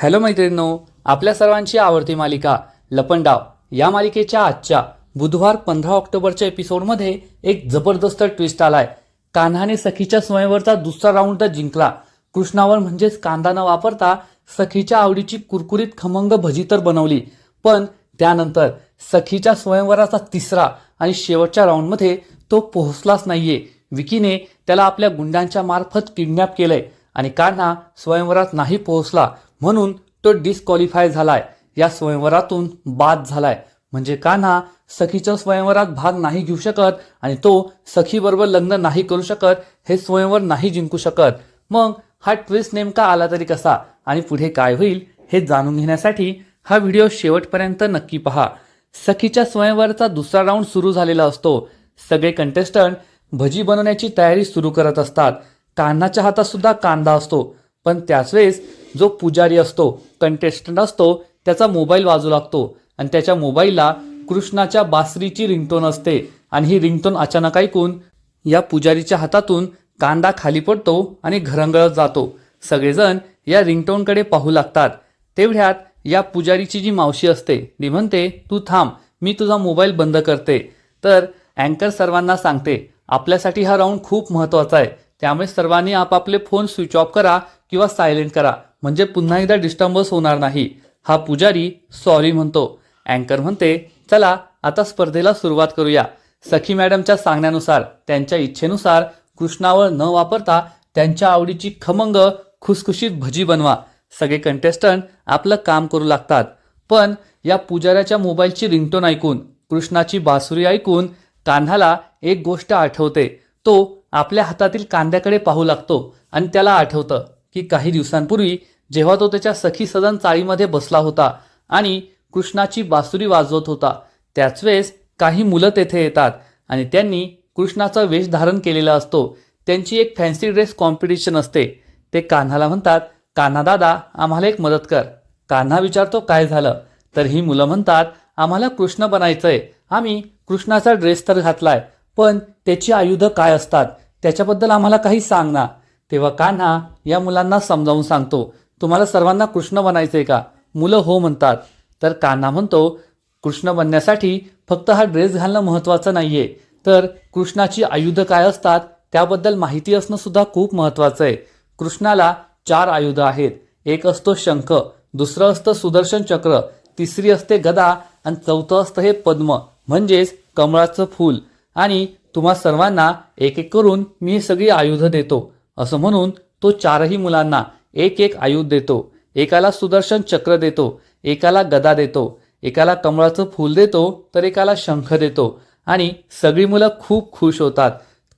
Hello मैत्रिणींनो आपल्या सर्वांची आवडती मालिका लपंडाव या मालिकेच्या आजच्या बुधवार पंधरा ऑक्टोबरच्या एपिसोडमध्ये एक जबरदस्त ट्विस्ट आलाय. कान्हाने सखीच्या स्वयंवरचा दुसरा राऊंड तर जिंकला. कृष्णावर म्हणजेच कांदा न वापरता सखीच्या आवडीची कुरकुरीत खमंग भजी तर बनवली. पण त्यानंतर सखीच्या स्वयंवराचा तिसरा आणि शेवटच्या राऊंडमध्ये तो पोहोचलाच नाहीये. विकीने त्याला आपल्या गुंडांच्या मार्फत किडनॅप केलंय आणि कान्हा स्वयंवरात नाही पोहोचला. म्हणून तो डिस्क्वालिफाय झालाय. या स्वयंवरातून बाद झालाय. म्हणजे कान्हा सखीच्या स्वयंवरात भाग नाही घेऊ शकत आणि तो सखीबरोबर लग्न नाही करू शकत हे स्वयंवर नाही जिंकू शकत. मग हा ट्विस्ट नेमका आला तरी कसा आणि पुढे काय होईल हे जाणून घेण्यासाठी हा व्हिडिओ शेवटपर्यंत नक्की पहा. सखीच्या स्वयंवरचा दुसरा राऊंड सुरू झालेला असतो. सगळे कंटेस्टंट भजी बनवण्याची तयारी सुरू करत असतात. कान्हाच्या हातात सुद्धा कांदा असतो. पण त्याच वेळेस जो पुजारी असतो कंटेस्टंट असतो त्याचा मोबाईल वाजू लागतो. आणि त्याच्या मोबाईलला कृष्णाच्या बासरीची रिंगटोन असते. आणि ही रिंगटोन अचानक ऐकून या पुजारीच्या हातातून कांदा खाली पडतो आणि घरंगळत जातो. सगळेजण या रिंगटोनकडे पाहू लागतात. तेवढ्यात या पुजारीची जी मावशी असते ती म्हणते तू थांब मी तुझा मोबाईल बंद करते. तर अँकर सर्वांना सांगते आपल्यासाठी हा राऊंड खूप महत्त्वाचा आहे. त्यामुळे सर्वांनी आपापले फोन स्विच ऑफ करा किंवा सायलेंट करा. म्हणजे पुन्हा एकदा डिस्टर्बन्स होणार नाही. हा पुजारी सॉरी म्हणतो. अँकर म्हणते चला आता स्पर्धेला सुरुवात करूया. सखी मॅडमच्या सांगण्यानुसार त्यांच्या इच्छेनुसार कृष्णावर न वापरता त्यांच्या आवडीची खमंग खुसखुशीत भजी बनवा. सगळे कंटेस्टंट आपलं काम करू लागतात. पण या पुजाऱ्याच्या मोबाईलची रिंगटोन ऐकून कृष्णाची बासुरी ऐकून कान्हाला एक गोष्ट आठवते. तो आपल्या हातातील कांद्याकडे पाहू लागतो आणि त्याला आठवतं. की काही दिवसांपूर्वी जेव्हा तो त्याच्या सखी सदन चाळीमध्ये बसला होता आणि कृष्णाची बासुरी वाजवत होता त्याच वेळेस काही मुलं तेथे येतात आणि त्यांनी कृष्णाचा वेश धारण केलेला असतो. त्यांची एक फॅन्सी ड्रेस कॉम्पिटिशन असते. ते कान्हाला म्हणतात कान्हा दादा आम्हाला एक मदत कर. कान्हा विचारतो काय झालं? तर ही मुलं म्हणतात आम्हाला कृष्ण बनायचंय. आम्ही कृष्णाचा ड्रेस तर घातलाय पण त्याची आयुधं काय असतात? त्याच्याबद्दल आम्हाला काही सांग ना. तेव्हा कान्हा या मुलांना समजावून सांगतो तुम्हाला सर्वांना कृष्ण बनायचंय का? मुलं हो म्हणतात. तर कान्हा म्हणतो कृष्ण बनण्यासाठी फक्त हा ड्रेस घालणं महत्त्वाचं नाहीये. तर कृष्णाची आयुधं काय असतात त्याबद्दल माहिती असणं सुद्धा खूप महत्त्वाचं आहे. कृष्णाला चार आयुधं आहेत. एक असतो शंख दुसरं असतं सुदर्शन चक्र तिसरी असते गदा आणि चौथं असतं हे पद्म म्हणजेच कमळाचं फूल. आणि तुम्हा सर्वांना एक एक करून मी सगळी आयुधं देतो. असं म्हणून तो चारही मुलांना एक एक आयुध देतो. एकाला सुदर्शन चक्र देतो एकाला गदा देतो एकाला कमळाचं फूल देतो तर एकाला शंख देतो. आणि सगळी मुलं खूप खुश होतात.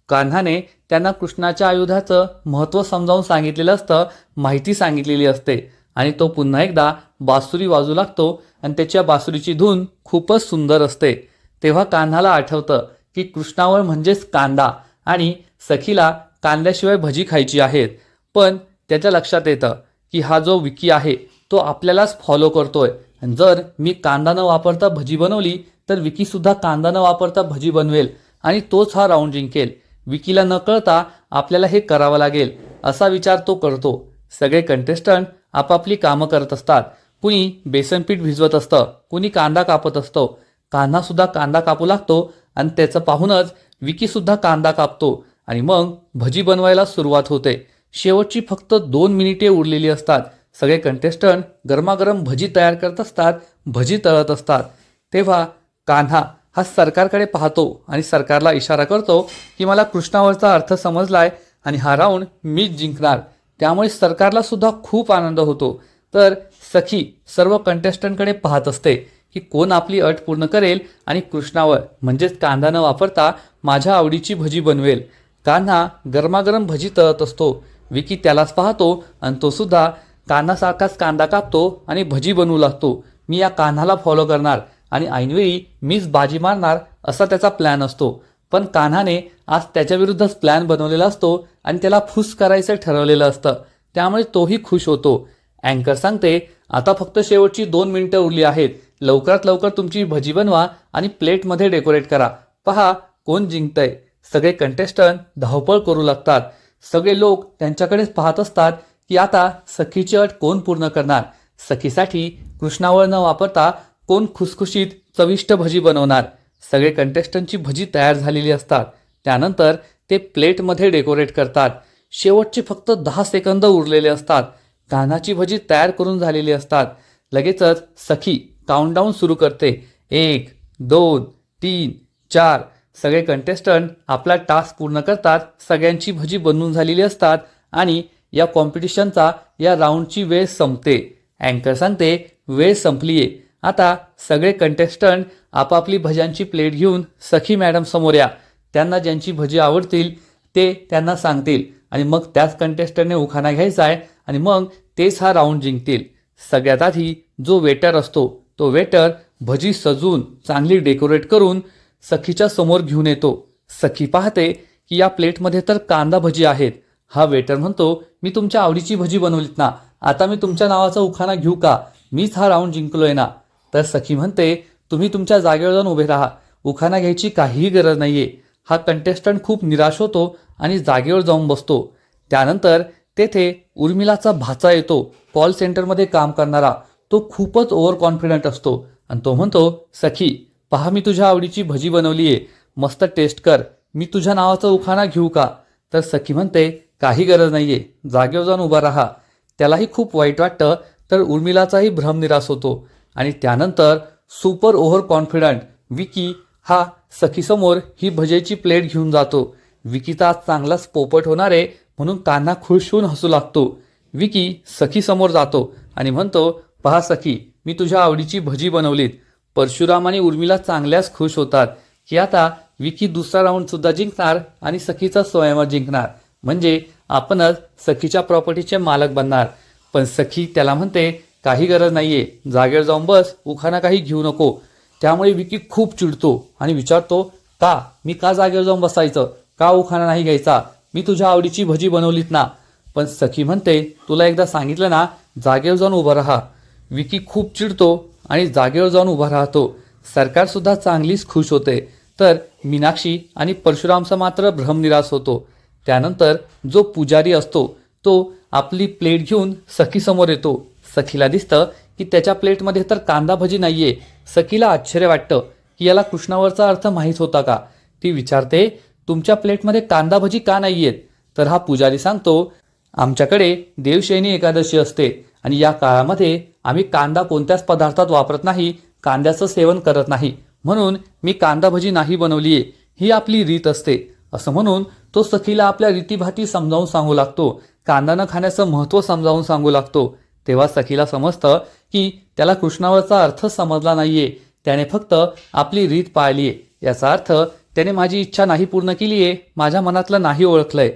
कान्हाने त्यांना कृष्णाच्या आयुधाचं महत्त्व समजावून सांगितलेलं असतं माहिती सांगितलेली असते. आणि तो पुन्हा एकदा बासुरी वाजू लागतो आणि त्याच्या बासुरीची धून खूपच सुंदर असते. तेव्हा कान्हाला आठवतं की कृष्णावर म्हणजेच कांदा आणि सखीला कांद्याशिवाय भजी खायची आहेत. पण त्याच्या लक्षात येतं की हा जो विकी आहे तो आपल्यालाच फॉलो करतोय. जर मी कांदा न वापरता भजी बनवली तर विकीसुद्धा कांदा न वापरता भजी बनवेल आणि तोच हा राऊंड जिंकेल. विकीला न कळता आपल्याला हे करावं लागेल असा विचार तो करतो. सगळे कंटेस्टंट आपापली कामं करत असतात. कुणी बेसनपीठ भिजवत असतं कुणी कांदा कापत असतो. कांदासुद्धा कांदा कापू लागतो आणि त्याचं पाहूनच विकीसुद्धा कांदा कापतो. आणि मग भजी बनवायला सुरुवात होते. शेवटची फक्त दोन मिनिटे उरलेली असतात. सगळे कंटेस्टंट गरमागरम भजी तयार करत असतात भजी तळत असतात. तेव्हा कान्हा हा सरकारकडे पाहतो आणि सरकारला इशारा करतो की मला कृष्णावरचा अर्थ समजलाय आणि हा राऊंड मीच जिंकणार. त्यामुळे सरकारला सुद्धा खूप आनंद होतो. तर सखी सर्व कंटेस्टंटकडे पाहत असते की कोण आपली अट पूर्ण करेल आणि कृष्णावर म्हणजेच कांदा न वापरता माझ्या आवडीची भजी बनवेल. कान्हा गरमागरम भजी तळत असतो. विकी त्यालाच पाहतो आणि तो सुद्धा कान्हासारखाच कांदा कापतो आणि भजी बनवू लागतो. मी या कान्हाला फॉलो करणार आणि ऐनवेळी मीच बाजी मारणार असा त्याचा प्लॅन असतो. पण कान्हाने आज त्याच्याविरुद्धच प्लॅन बनवलेला असतो आणि त्याला फुस करायचं ठरवलेलं असतं. त्यामुळे तोही खुश होतो. अँकर सांगते आता फक्त शेवटची दोन मिनिटं उरली आहेत. लवकरात लवकर तुमची भजी बनवा आणि प्लेटमध्ये डेकोरेट करा. पहा कोण जिंकतंय. सगळे कंटेस्टंट धावपळ करू लागतात. सगळे लोक त्यांच्याकडेच पाहत असतात की आता सखीची अट कोण पूर्ण करणार? सखीसाठी कृष्णावर न वापरता कोण खुसखुशीत चविष्ट भजी बनवणार? सगळे कंटेस्टंटची भजी तयार झालेली असतात. त्यानंतर ते प्लेटमध्ये डेकोरेट करतात. शेवटचे फक्त दहा सेकंद उरलेले असतात. कान्हाची भजी तयार करून झालेली असतात. लगेचच सखी काउंटडाऊन सुरू करते. एक दोन तीन चार सगळे कंटेस्टंट आपला टास्क पूर्ण करतात सगळ्यांची भजी बनवून झालेली असतात आणि या कॉम्पिटिशनचा या राऊंडची वेळ संपते. अँकर सांगते वेळ संपलीये. आता सगळे कंटेस्टंट आपापली भज्यांची प्लेट घेऊन सखी मॅडम समोर या. त्यांना ज्यांची भजी आवडतील ते त्यांना सांगतील आणि मग त्याच कंटेस्टंटने उखाणा घ्यायचा आहे आणि मग तेच हा राऊंड जिंकतील. सगळ्यात आधी जो वेटर असतो तो वेटर भजी सजून चांगली डेकोरेट करून सखीच्या समोर घेऊन येतो. सखी पाहते की या प्लेटमध्ये तर कांदा भजी आहेत. हा वेटर म्हणतो मी तुमच्या आवडीची भजी बनवलीत ना. आता मी तुमच्या नावाचा उखाणा घेऊ का? मीच हा राऊंड जिंकलोय ना. तर सखी म्हणते तुम्ही तुमच्या जागेवर जाऊन उभे राहा. उखाणा घ्यायची काहीही गरज नाहीये. हा कंटेस्टंट खूप निराश होतो आणि जागेवर जाऊन बसतो. त्यानंतर तेथे उर्मिलाचा भाचा येतो. कॉल सेंटरमध्ये काम करणारा. तो खूपच ओव्हर कॉन्फिडंट असतो आणि तो म्हणतो सखी पहा मी तुझ्या आवडीची भजी बनवली आहे मस्त टेस्ट कर. मी तुझ्या नावाचा उखाणा घेऊ का? तर सखी म्हणते काही गरज नाही आहे जागेवर जाऊन उभा राहा. त्यालाही खूप वाईट वाटतं तर उर्मिलाचाही भ्रमनिरास होतो. आणि त्यानंतर सुपर ओव्हर कॉन्फिडंट विकी हा सखीसमोर ही भजेची प्लेट घेऊन जातो. विकीचा आज चांगलाच पोपट होणार आहे म्हणून कान्हा खुश होऊन हसू लागतो. विकी सखीसमोर जातो आणि म्हणतो पहा सखी मी तुझ्या आवडीची भजी बनवलीत. परशुराम आणि उर्मिला चांगल्याच खुश होतात. की आता विकी दुसरा राऊंड सुद्धा जिंकणार आणि सखीचा स्वयंवर जिंकणार. म्हणजे आपणच सखीच्या प्रॉपर्टीचे मालक बनणार. पण सखी त्याला म्हणते काही गरज नाहीये. जागेवर जाऊन बस. उखाना काही घेऊ नको. त्यामुळे विकी खूप चिडतो आणि विचारतो का? मी का जागेवर जाऊन बसायचं? का उखाना नाही घ्यायचा? मी तुझ्या आवडीची भजी बनवलीत ना. पण सखी म्हणते तुला एकदा सांगितलं ना जागेवर जाऊन उभं राहा. विकी खूप चिडतो आणि जागेवर जाऊन उभा राहतो. सरकारसुद्धा चांगलीच खुश होते. तर मीनाक्षी आणि परशुरामचा मात्र भ्रमनिराश होतो. त्यानंतर जो पुजारी असतो तो आपली प्लेट घेऊन सखीसमोर येतो. सखीला दिसतं की त्याच्या प्लेटमध्ये तर कांदा भजी नाहीये. सखीला आश्चर्य वाटतं की याला कृष्णावरचा अर्थ माहीत होता का? ती विचारते तुमच्या प्लेटमध्ये कांदा भजी का नाहीयेत? तर हा पुजारी सांगतो आमच्याकडे देवशैनी एकादशी असते आणि या काळामध्ये आम्ही कांदा कोणत्याच पदार्थात वापरत नाही कांद्याचं सेवन करत नाही. म्हणून मी कांदा भजी नाही बनवली आहे ही आपली रीत असते. असं म्हणून तो सखीला आपल्या रीतीभाती समजावून सांगू लागतो. कांदा न खाण्याचं महत्त्व समजावून सांगू लागतो. तेव्हा सखीला समजतं की त्याला कृष्णावरचा अर्थ समजला नाहीये. त्याने फक्त आपली रीत पाळलीये याचा अर्थ त्याने माझी इच्छा नाही पूर्ण केलीये माझ्या मनातलं नाही ओळखलंय.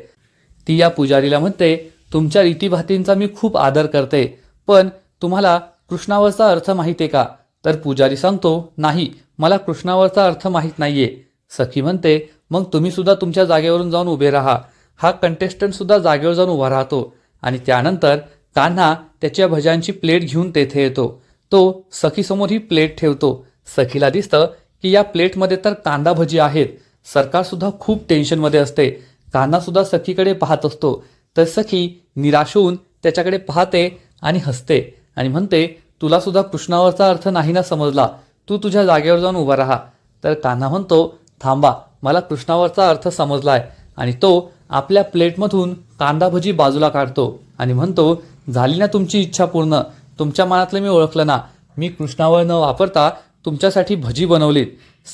ती या पुजारीला म्हणते तुमच्या रीतीभातींचा मी खूप आदर करते पण तुम्हाला कृष्णावरचा अर्थ माहीत आहे का? तर पुजारी सांगतो नाही मला कृष्णावरचा अर्थ माहीत नाहीये. सखी म्हणते मग तुम्ही सुद्धा तुमच्या जागेवरून जाऊन उभे राहा. हा कंटेस्टंट सुद्धा जागेवर जाऊन उभा राहतो आणि त्यानंतर कान्हा त्याच्या भज्यांची प्लेट घेऊन तेथे येतो. तो सखीसमोर ही प्लेट ठेवतो. सखीला दिसतं की या प्लेटमध्ये तर कांदा भजी आहेत. सरकारसुद्धा खूप टेन्शनमध्ये असते. कान्हासुद्धा सखीकडे पाहत असतो. तर सखी निराश होऊन त्याच्याकडे पाहते आणि हसते. आणि म्हणते तुला सुद्धा कृष्णावरचा अर्थ नाही ना समजला. तू तुझ्या जागेवर जाऊन उभा राहा. तर कान्हा म्हणतो थांबा मला कृष्णावरचा अर्थ समजलाय. आणि तो आपल्या प्लेटमधून कांदा भजी बाजूला काढतो आणि म्हणतो झाली ना तुमची इच्छा पूर्ण. तुमच्या मनातलं मी ओळखलं ना. मी कृष्णावर न वापरता तुमच्यासाठी भजी बनवलीत.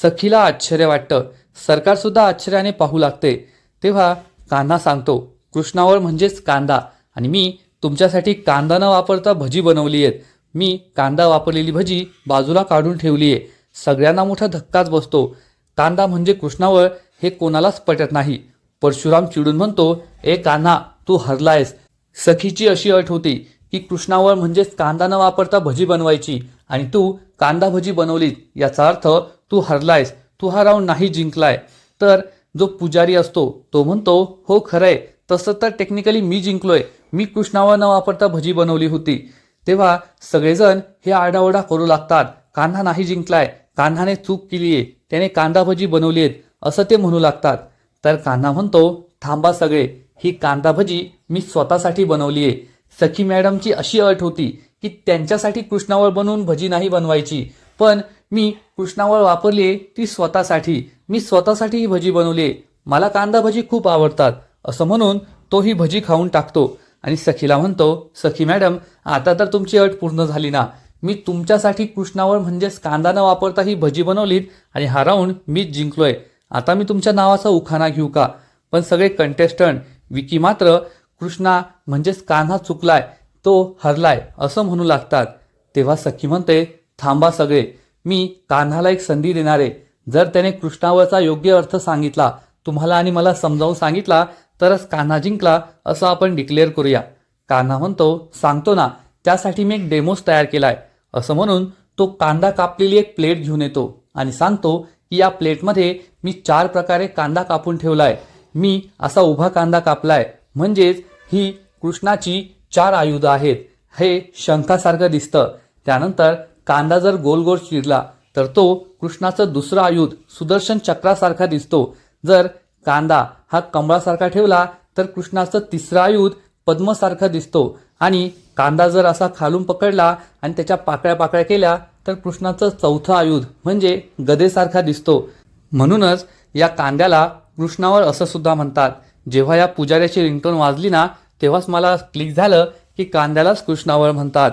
सखीला आश्चर्य वाटतं. सरकारसुद्धा आश्चर्याने पाहू लागते. तेव्हा कान्हा सांगतो कृष्णावर म्हणजेच कांदा. आणि मी तुमच्यासाठी कांदा न वापरता भजी बनवली आहेत. मी कांदा वापरलेली भजी बाजूला काढून ठेवली आहे. सगळ्यांना मोठा धक्काच बसतो. कांदा म्हणजे कृष्णावळ हे कोणालाच पटत नाही. परशुराम चिडून म्हणतो ए कान्हा तू हरलायस. सखीची अशी अट होती की कृष्णावळ म्हणजेच कांदा न वापरता भजी बनवायची. आणि तू कांदा भजी बनवलीत याचा अर्थ तू हरलायस तू हा राऊंड नाही जिंकलाय. तर जो पुजारी असतो तो म्हणतो हो खरंय. तसं तर टेक्निकली मी जिंकलोय. मी कृष्णावर न वापरता भजी बनवली होती. तेव्हा सगळेजण हे आरडाओरडा करू लागतात. कान्हा नाही जिंकलाय. कान्हाने चूक केली आहे त्याने कांदा भजी बनवली आहेत असं ते म्हणू लागतात. तर कान्हा म्हणतो थांबा सगळे. ही कांदा भजी मी स्वतःसाठी बनवली आहे सखी मॅडमची अशी अट होती की त्यांच्यासाठी कृष्णावळ बनवून भजी नाही बनवायची. पण मी कृष्णावळ वापरली ती स्वतःसाठी. मी स्वतःसाठी ही भजी बनवली मला कांदा भजी खूप आवडतात. असं म्हणून तो ही भजी खाऊन टाकतो. आणि सखीला म्हणतो सखी मॅडम आता तर तुमची अट पूर्ण झाली ना. मी तुमच्यासाठी कृष्णावर म्हणजेच कांदा न वापरता ही भजी बनवलीत आणि हा राऊंड मीच जिंकलोय. आता मी तुमच्या नावाचा उखाणा घेऊ का? पण सगळे कंटेस्टंट विकी मात्र कृष्णा म्हणजेच कान्हा चुकलाय तो हरलाय असं म्हणू लागतात. तेव्हा सखी म्हणते थांबा सगळे मी कान्हाला एक संधी देणार. आहे जर त्याने कृष्णावरचा योग्य अर्थ सांगितला तुम्हाला आणि मला समजावून सांगितला तरच कान्हा जिंकला असं आपण डिक्लेअर करूया. कान्हा म्हणतो सांगतो ना त्यासाठी मी एक डेमोस तयार केलाय. असं म्हणून तो कांदा कापलेली एक प्लेट घेऊन येतो आणि सांगतो की या प्लेटमध्ये मी चार प्रकारे कांदा कापून ठेवलाय. मी असा उभा कांदा कापलाय. म्हणजेच ही कृष्णाची चार आयुधं आहेत. हे शंखासारखं दिसतं. त्यानंतर कांदा जर गोल गोल चिरला तर तो कृष्णाचं दुसरं आयुध सुदर्शन चक्रासारखा दिसतो. जर कांदा हा कमळासारखा ठेवला तर कृष्णाचं तिसरं आयुध पद्मसारखा दिसतो. आणि कांदा जर असा खालून पकडला आणि त्याच्या पाकळ्या पाकळ्या केल्या तर कृष्णाचं चौथं आयुध म्हणजे गदेसारखा दिसतो. म्हणूनच या कांद्याला कृष्णावर असं सुद्धा म्हणतात. जेव्हा या पुजाऱ्याची रिंगटोन वाजली ना तेव्हाच मला क्लिक झालं की कांद्यालाच कृष्णावर म्हणतात.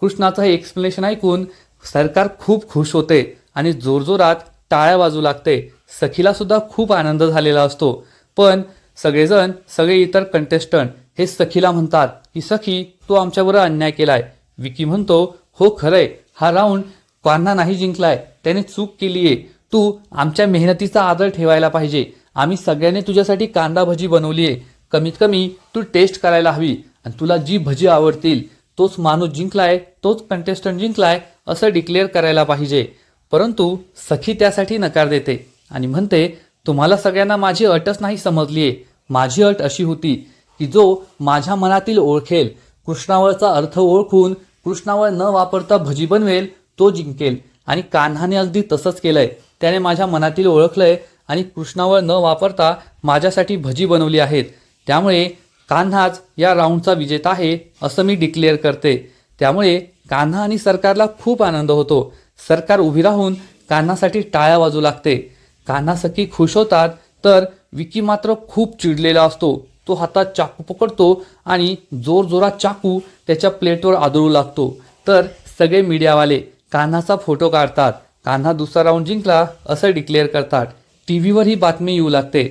कृष्णाचं हे एक्सप्लेनेशन ऐकून सरकार खूप खुश होते आणि जोरजोरात टाळ्या वाजू लागते. सखीलासुद्धा खूप आनंद झालेला असतो. पण सगळेजण सगळे इतर कंटेस्टंट हे सखीला म्हणतात की सखी तू आमच्यावर अन्याय केलाय. विकी म्हणतो हो खरंय. हा राऊंड कान्हा नाही जिंकलाय. त्याने चूक केलीये तू आमच्या मेहनतीचा आदर ठेवायला पाहिजे. आम्ही सगळ्यांनी तुझ्यासाठी कांदा भजी बनवलीये कमीत कमी तू टेस्ट करायला हवी आणि तुला जी भजी आवडतील तोच माणूस जिंकलाय तोच कंटेस्टंट जिंकलाय असं डिक्लेअर करायला पाहिजे. परंतु सखी त्यासाठी नकार देते. आणि म्हणते तुम्हाला सगळ्यांना माझी अटच नाही समजली आहे माझी अट अशी होती की जो माझ्या मनातील ओळखेल कृष्णावरचा अर्थ ओळखून कृष्णावर न वापरता भजी बनवेल तो जिंकेल. आणि कान्हाने अगदी तसंच केलंय. त्याने माझ्या मनातील ओळखलंय आणि कृष्णावर न वापरता माझ्यासाठी भजी बनवली आहेत. त्यामुळे कान्हाच या राऊंडचा विजेता आहे असं मी डिक्लेअर करते. त्यामुळे कान्हा आणि सरकारला खूप आनंद होतो. सरकार उभी राहून कान्हासाठी टाळ्या वाजू लागते. कान्हा सखी खुश होतात तर विकी मात्र खूप चिडलेला असतो. तो हातात चाकू पकडतो आणि जोरजोरात चाकू त्याच्या प्लेटवर आदळू लागतो. तर सगळे मीडियावाले कान्हाचा फोटो काढतात. कान्हा दुसरा राऊंड जिंकला असं डिक्लेअर करतात. टी व्हीवर ही बातमी येऊ लागते.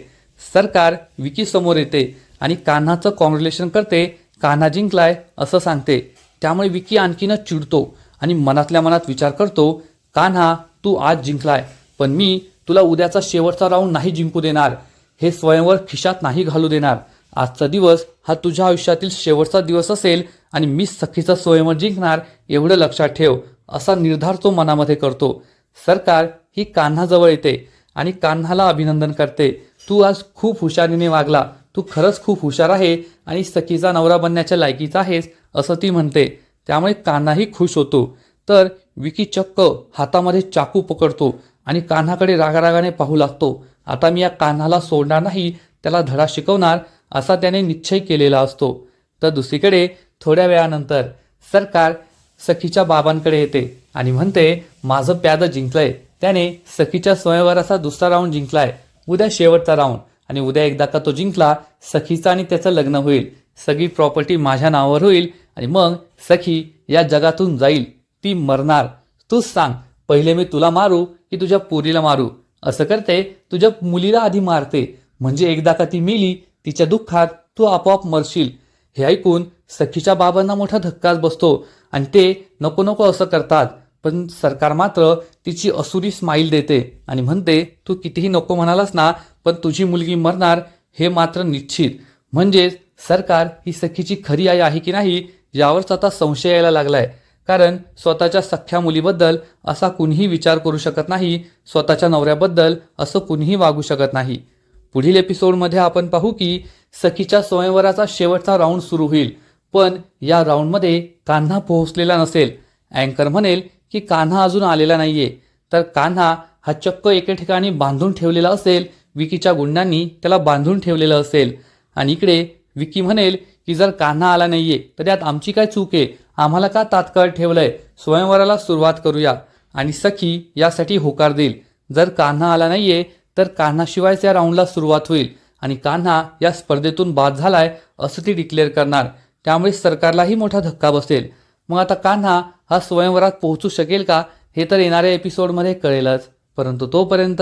सरकार विकी समोर येते आणि कान्हाचं कॉंग्रॅच्युलेशन करते कान्हा जिंकलाय असं सांगते. त्यामुळे विकी आणखीनच चिडतो आणि मनातल्या मनात विचार करतो कान्हा तू आज जिंकलाय पण मी तुला उद्याचा शेवटचा राऊंड नाही जिंकू देणार. हे स्वयंवर खिशात नाही घालू देणार. आजचा दिवस हा तुझ्या आयुष्यातील शेवटचा दिवस असेल आणि मी सखीचा स्वयंवर जिंकणार एवढं लक्षात ठेव असा निर्धार तो मनामध्ये करतो. सरकार ही कान्हाजवळ येते आणि कान्हाला अभिनंदन करते. तू आज खूप हुशारीने वागला. तू खरंच खूप हुशार आहे आणि सखीचा नवरा बनण्याच्या लायकीचा आहेस असं ती म्हणते. त्यामुळे कान्हाही खुश होतो. तर विकी चक्क हातामध्ये चाकू पकडतो. आणि कान्हाकडे रागारागाने पाहू लागतो. आता मी या कान्हाला सोडणार नाही त्याला धडा शिकवणार असा त्याने निश्चय केलेला असतो. तर दुसरीकडे थोड्या वेळानंतर सरकार सखीच्या बाबांकडे येते आणि म्हणते माझं प्यादं जिंकलंय. त्याने सखीच्या स्वयंवराचा दुसरा राऊंड जिंकलाय. उद्या शेवटचा राऊंड आणि उद्या एकदा का तो जिंकला सखीचा आणि त्याचं लग्न होईल. सगळी प्रॉपर्टी माझ्या नावावर होईल आणि मग सखी या जगातून जाईल. ती मरणार. तूच सांग पहिले मी तुला मारू की तुझ्या पोरीला मारू. असं करते तुझ्या मुलीला आधी मारते. म्हणजे एकदा का ती मेली तिच्या दुःखात तू आपोआप मरशील. हे ऐकून सखीच्या बाबांना मोठा धक्काच बसतो आणि ते नको नको असं करतात. पण सरकार मात्र तिची असुरी स्माईल देते आणि म्हणते तू कितीही नको म्हणालास ना पण तुझी मुलगी मरणार हे मात्र निश्चित. म्हणजेच सरकार ही सखीची खरी आई आहे की नाही यावरच आता संशय यायला लागलाय. कारण स्वतःच्या सख्ख्या मुलीबद्दल असा कुणीही विचार करू शकत नाही स्वतःच्या नवऱ्याबद्दल असं कुणीही वागू शकत नाही. पुढील एपिसोडमध्ये आपण पाहू की सखीच्या स्वयंवराचा शेवटचा राऊंड सुरू होईल पण या राऊंडमध्ये कान्हा पोहोचलेला नसेल. अँकर म्हणेल की कान्हा अजून आलेला नाहीये. तर कान्हा हा चक्क एके ठिकाणी बांधून ठेवलेला असेल विकीच्या गुंडांनी त्याला बांधून ठेवलेलं असेल. आणि इकडे विकी म्हणेल की जर कान्हा आला नाहीये तर यात आमची काय चूक आहे? आम्हाला का तात्काळ ठेवलंय? स्वयंवराला सुरुवात करूया. आणि सखी यासाठी होकार देईल. जर कान्हा आला नाहीये तर कान्हाशिवायच या राऊंडला सुरुवात होईल. आणि कान्हा या स्पर्धेतून बाद झालाय असं ती डिक्लेअर करणार. त्यामुळे सरकारलाही मोठा धक्का बसेल. मग आता कान्हा हा स्वयंवरात पोहोचू शकेल का? हे तर येणाऱ्या एपिसोडमध्ये कळेलच. परंतु तोपर्यंत